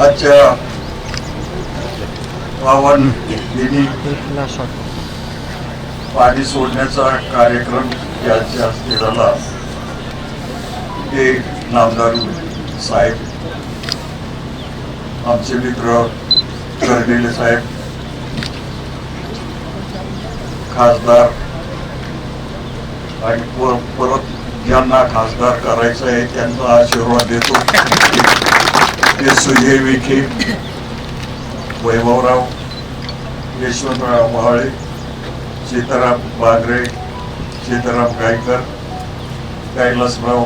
आजच्या पावन दिनी पाणी सोडण्याचा कार्यक्रम यांच्या हस्ते झाला. ते नामदारू साहेब आमचे मित्र करलेले साहेब खासदार आणि पर- परत ज्यांना खासदार करायचं आहे त्यांचा आशीर्वाद देतो. ते सुजय विखे वैभवराव यशवंतराव महाळे सीताराम बागरे सीताराम गायकर कैलासराव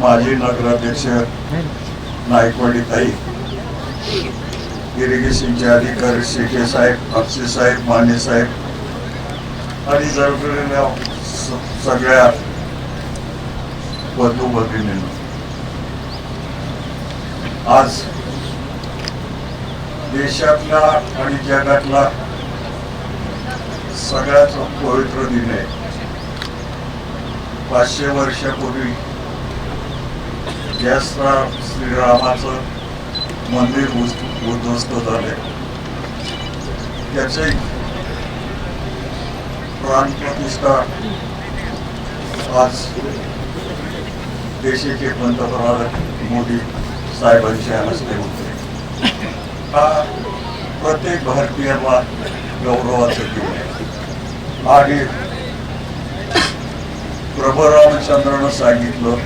माजी नगराध्यक्ष नायकवाडी ताई इरिगेशनचे अधिकारी शेखे साहेब अक्षय साहेब माने साहेब आणि जवळलेल्या स- सगळ्या बंधू भगिनींना आज देशातला आणि जगातला सगळ्याच पवित्र दिन आहे. पाचशे वर्षापूर्वी ज्या श्रा- श्रीरामाचं मंदिर उद्ध्वस्त झाले त्याचे प्राणप्रतिष्ठा आज देशाचे पंतप्रधान मोदी साहेबांच्या हस्ते होते हा प्रत्येक भारतीयाला गौरवाचं दिन आहे. आणि प्रभू रामचंद्रानं सांगितलं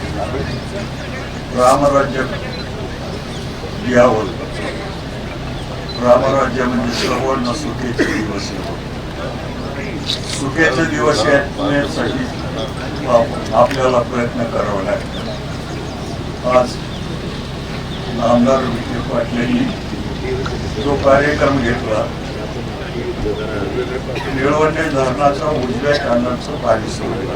रामराज्य यावं. रामराज्य म्हणजे सर्वांना सुखेचे दिवस यावं सुखेचे दिवस यासाठी आपल्याला प्रयत्न करावा लागतो. आज आमदार विखे पाटलांनी जो कार्यक्रम घेतला निळवंडे धरणाचा उजव्या कानाचं पाणी सोडलं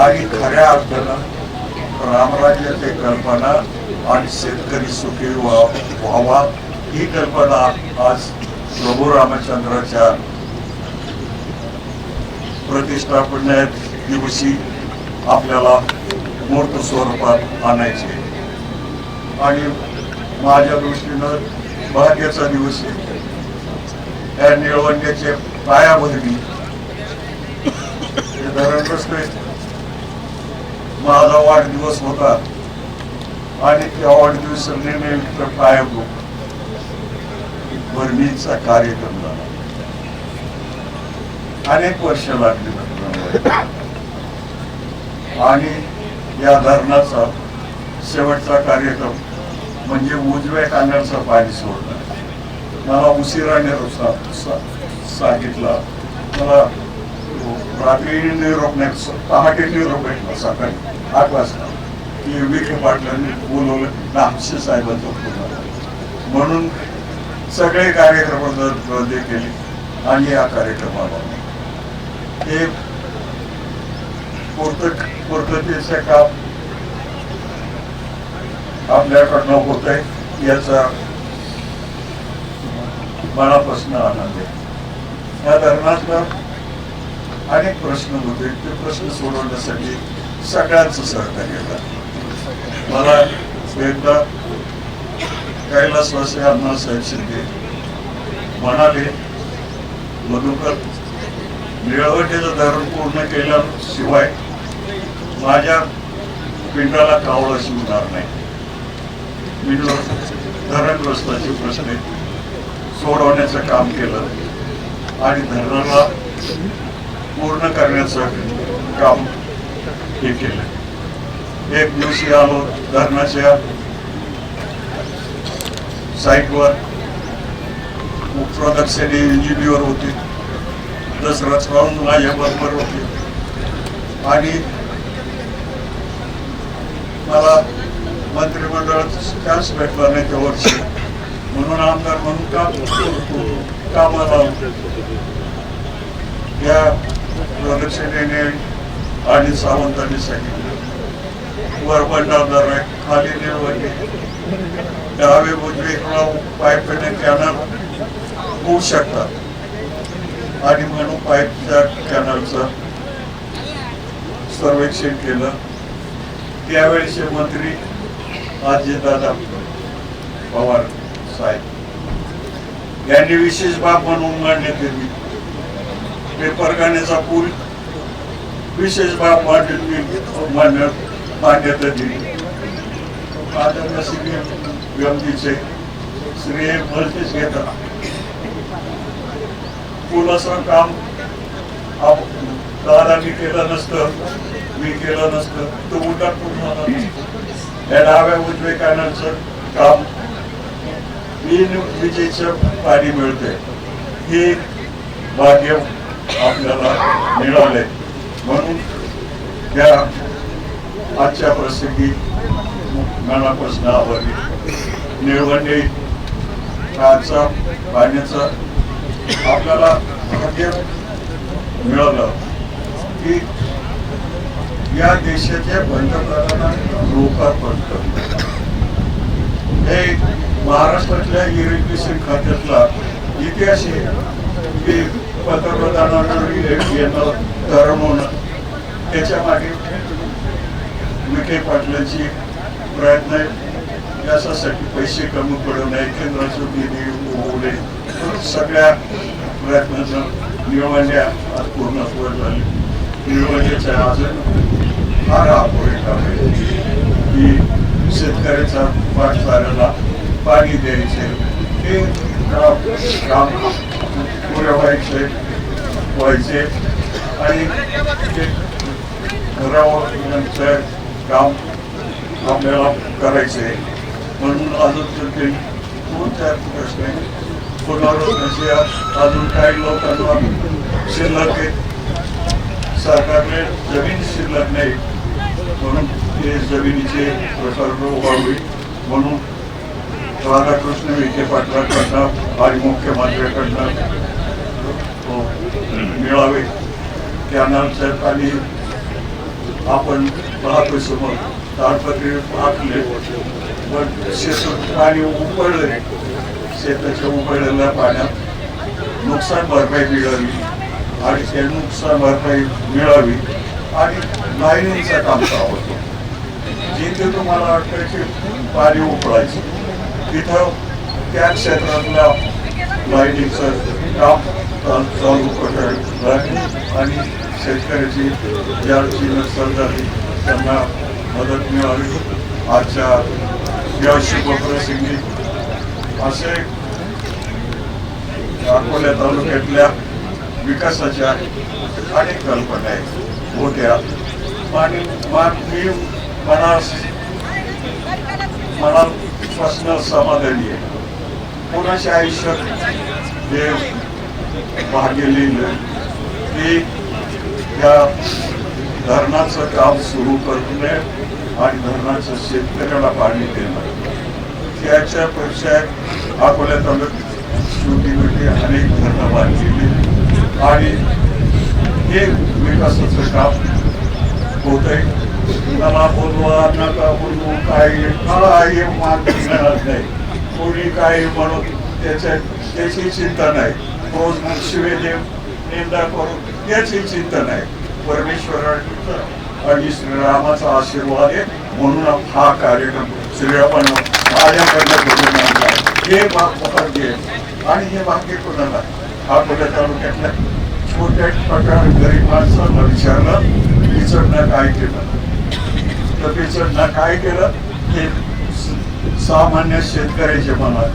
आणि खऱ्या अर्थानं रामराज्याची कल्पना आणि शेतकरी सुखी व्हावा ही कल्पना आज प्रभू रामचंद्राच्या प्रतिष्ठापना दिवशी आपल्याला मूर्त स्वरूपात आणायचे. आणि माझ्या दृष्टीनं भाग्याचा दिवस आहे. या निळवंड्याचे पायाभरणी हे धरणग्रस्त माझा वाढदिवस होता. आणि त्या वाढदिवसानिमित्त पायाभूत. भरणीचा कार्यक्रम झाला. अनेक वर्ष लागली आणि या धरणाचा शेवटचा कार्यक्रम म्हणजे उजव्या कांद्याचं पाणी सोडणं. मला उशिराने सांगितला. मला रात्री निरोप नाही पहाटे निरोप भेटला सकाळी. आठ वाजता. की विखे पाटलांनी बोलवलं नामशे साहेबांचा फोन म्हणून सगळे कार्यक्रम रद्द केले आणि या कार्यक्रमाला हे पूर्ततेचं काम आपल्याकडनं होत आहे याचा मनापासून आनंद आहे. या धरणातनं अनेक प्रश्न होते ते प्रश्न सोडवण्यासाठी सगळ्यांचं सहकार्य करा. मला एकदा कैलासवासी अण्णासाहेब शिंदे म्हणाले मधुकर निळवटेचं धरण पूर्ण केल्याशिवाय माझ्या पिंडाला कावळ शिवणार नाही. मी धरणग्रस्ताचे प्रश्न सोडवण्याचं काम केलं आणि धरणाला पूर्ण करण्याचं काम हे केलं. एक दिवशी आलो धरणाच्या साईटवर प्रदक्षिणे इंजिनियर होते. दसरा राहून माझ्या बरोबर होते. आणि मला मंत्रिमंडळात चान्स भेटला नाही त्या वर्षी. म्हणून आमदार म्हणून का कामाला या प्रदक्षिणेने आणि सावंतांनी सांगितलं. वर बंडारदार आहे खाली निळवंडी डावे उजवीकडला पायपेने कॅनल होऊ शकतात. आणि म्हणून पाईपच्या कॅनलचं सर्वेक्षण केलं. त्यावेळेचे मंत्री दादा पवार साहेब. यांनी विशेष बाब म्हणून मांडण्यात दिली पेपरखान्याचा पूल विशेष बाब मांडली मान्यता दिली. आदरणीय श्री व्यक्तीचे श्री भलतेच घेतात. कोणाचं काम आप- दादांनी केलं नसतं मी केलं नसतं तो उलटा पूर्ण या डाव्या उजवे कानाचं काम तीन विजेचं पाणी मिळते. हे भाग्य आपल्याला मिळाले म्हणून त्या आजच्या प्रसंगी मनापासून आभारी निळवंडे काचा पाण्याचं आपल्याला भाग्य मिळालं की या देशाच्या पंतप्रधानांना लोकार्पण हे महाराष्ट्रातल्या इरिगेशन खात्यातला इतिहास आहे की पंतप्रधानांना येणं ठरवणं त्याच्यामागे विखे पाटलांची प्रयत्न आहे. याच्यासाठी पैसे कमी पडू नये केंद्राचं निधी होऊ नये. सगळ्या प्रयत्नाचं निवडण्या आज पूर्णत्व झाली. निवडण्याच्या आज फार अपुरे आहे. की शेतकऱ्याचा पाठसाऱ्याला पाणी द्यायचे हे काम काम पुरे व्हायचे. व्हायचे आणि ते घरावर काम आपल्याला करायचे. म्हणून अजून ते दोन चार प्रश्न आहे. म्हणजे पुनर्वसनाचे अजून काही लोकांना शिल्लक आहे. सरकारने जमीन शिल्लक नाही म्हणून ते जमिनीचे प्रकल्प व्हावे म्हणून राधाकृष्ण विखे पाटलांकडनं आणि मुख्यमंत्र्यांकडनं हो, मिळावे. त्यानंतर आणि आपण पाहतोय समोर. ताडपत्री आखले पण शेतात पाणी उपळले शेताच्या उकळलेल्या पाण्यात नुकसान भरपाई मिळावी आणि ते नुकसान भरपाई मिळावी आणि लाईनीचं काम होतो जिथे तुम्हाला वाटतं की पाणी उकळायचं तिथं त्या क्षेत्रातल्या लाईनीचं काम चालू करायला आणि शेतकऱ्याची ज्याची नुकसान झाली त्यांना मदत मिळावी. आजच्या या शुभप्रसंगी असे अकोल्या तालुक्यातल्या विकासाच्या अनेक कल्पना आहेत. मोठ्या. आणि मा- मी मना मनापासून समाधानी आहे. कोणाच्या आयुष्यात हे भाग्य लिहिलं की त्या धरणाचं काम सुरू करणे आणि धरणाचं शेतकऱ्याला पाणी देणं? त्याच्यापेक्षा अकोल्या तालुक्यात छोटी मोठी अनेक धरणं बांधलेली आणि हे विकासाचं काम होत आहे मला बोलवा नका बोलवू काय मला हे मान मिळणार नाही. कोणी काही म्हणून त्याच्या त्याची चिंता नाही. रोज शिवेदेव निंदा करून याची चिंता नाही. परमेश्वराचा आणि श्रीरामाचा आशीर्वाद आहे. म्हणून हा कार्यक्रम श्रीरामानं हे भा- भाग्य आहे. आणि हे भाग्य कोणाला? हा कुठे तालुक्यातल्या छोट्या छोट्या गरीब माणसांना विचारलं विचारणं काय केलं? तर विचारणं काय केलं? हे स- सामान्य शेतकऱ्याच्या मनात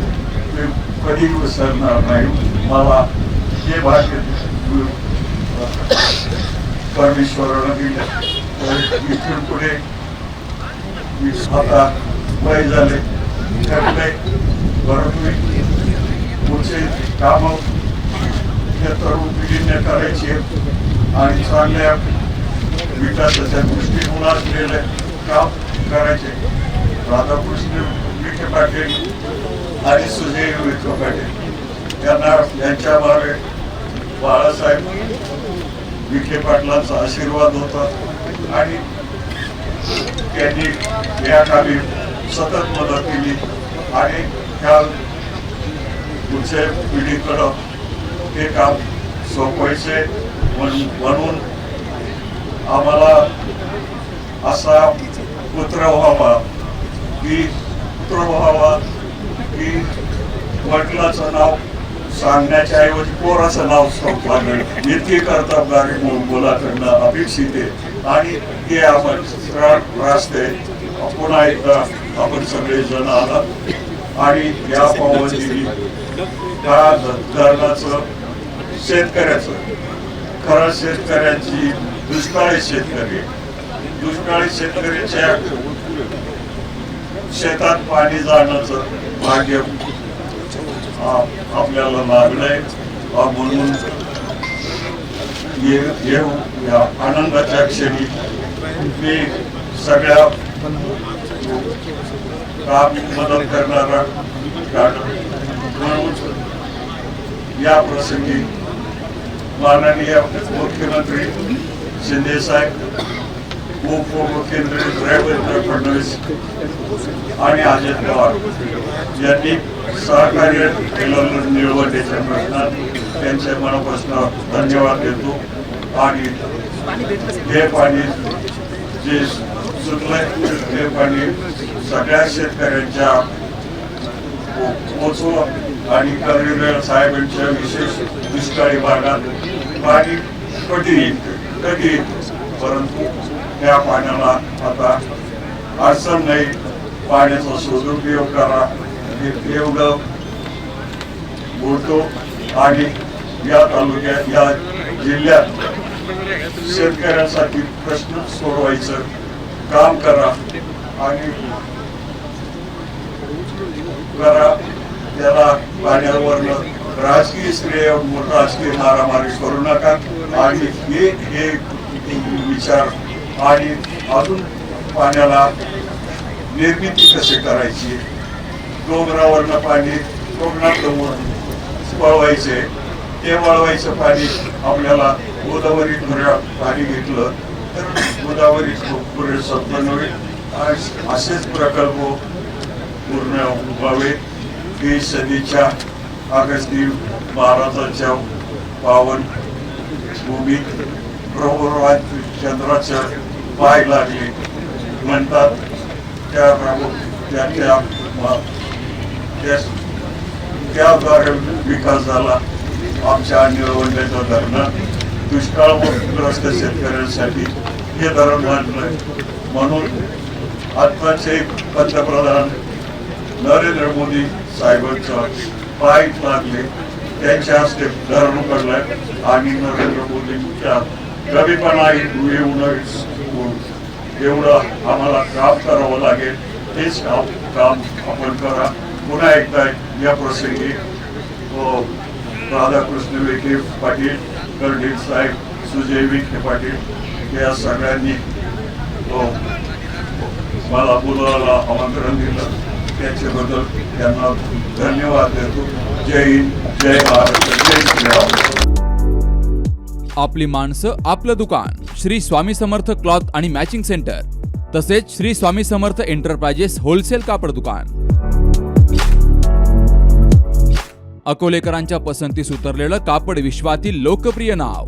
ते कधी विसरणार नाही. मला हे भाग्य परमेश्वरानं दिलं. तर इथून पुढे मी आता वय झाले. त्यामुळे बरं पुढचे कामं या तरुण पिढीने करायचे आणि चांगल्या विकासाच्या दृष्टिकोन असलेले काम करायचे. राधाकृष्ण विखे पाटील आणि सुजय विखे पाटील यांना यांच्या मागे बाळासाहेब विखे पाटलांचा आशीर्वाद होता आणि त्यांनी या कामी सतत मदत केली आणि ह्या पुढच्या पिढीकडं हे काम सोपवायचे म्हणून आम्हाला असा पुत्र व्हावा की पुत्र व्हावा की वडिलाचं नाव सांगण्याच्या ऐवजी पोराचं नाव लागेल इतकी कर्तबगारी मुलाकडनं अपेक्षित आहे. आणि ते आपण रास्ते पुन्हा एकदा आपण सगळे जण आला आणि या पावसाची त्या धरणाचं शेतकऱ्याचं. खरं शेतकऱ्यांची दुष्काळी शेतकरी दुष्काळी शेतकऱ्याच्या शेतात पाणी जाण्याचं भाग्य आपल्याला लागलंय म्हणून या आनंदाच्या क्षणी. मी सगळ्या काम मदत करणारा म्हणून या प्रसंगी माननीय मुख्यमंत्री शिंदे साहेब उपमुख्यमंत्री देवेंद्र फडणवीस आणि अजित पवार यांनी सहकार्य केलं निवडणुकीच्या प्रश्नात त्यांचे मनापासून धन्यवाद देतो. आणि हे पाणी जे सुटलंय. हे पाणी सगळ्या शेतकऱ्यांच्या पो- आणि कर्णवेळ साहेबांच्या विशेष दुष्काळी भागात पाणी कधी येते कधी येते? परंतु त्या पाण्याला आता अडचण नाही. पाण्याचा सदुपयोग करा. हे एवढं बोलतो. आणि या तालुक्यात या जिल्ह्यात शेतकऱ्यांसाठी प्रश्न सोडवायचं काम करा आणि करा. त्याला पाण्यावरनं राजकीय श्रेय राजकीय मारामारी करू नका. आणि हे हे विचार आणि अजून पाण्याला निर्मिती कशी करायची? डोंगरावरनं पाणी कोकणातलं वळवायचे. ते वळवायचं पाणी आपल्याला गोदावरी खोऱ्या पाणी घेतलं तर गोदावरी पुढे संपन्न होईल असेच प्रकल्प पूर्ण व्हावे ही सदीच्या अगस्ती महाराजांच्या पावन भूमीत प्रभू चंद्राच्या पाय लागले म्हणतात. त्या प्रभू त्या त्या त्या- त्याद्वारे विकास झाला. आमच्या निळवंड्याचं धरण दुष्काळग्रस्त शेतकऱ्यांसाठी हे धरण बांधलंय म्हणून आत्ताचे पंतप्रधान नरेंद्र मोदी साहेबांचा पाय लागले. त्यांच्या हस्ते धरण उघडलंय. आणि नरेंद्र मोदींच्या कमीपणा येऊ नये एवढं आम्हाला काम करावं लागेल. तेच काम काम आपण करा. पुन्हा एकदा या प्रसंगी हो, राधाकृष्ण विखे पाटील कर्णिल साहेब सुजय विखे पाटील या सगळ्यांनी अ, मला बोलायला आमंत्रण दिलं. त्याच्याबद्दल त्यांना धन्यवाद देतो. जय हिंद जय महाराष्ट्र जय श्रीराम. आपली माणसं आपलं दुकान श्री स्वामी समर्थ क्लॉथ आणि मॅचिंग सेंटर तसेच श्री स्वामी समर्थ एंटरप्राइजेस होलसेल कापड दुकान. अकोलेकरांच्या पसंतीस उतरलेलं कापड विश्वातील लोकप्रिय नाव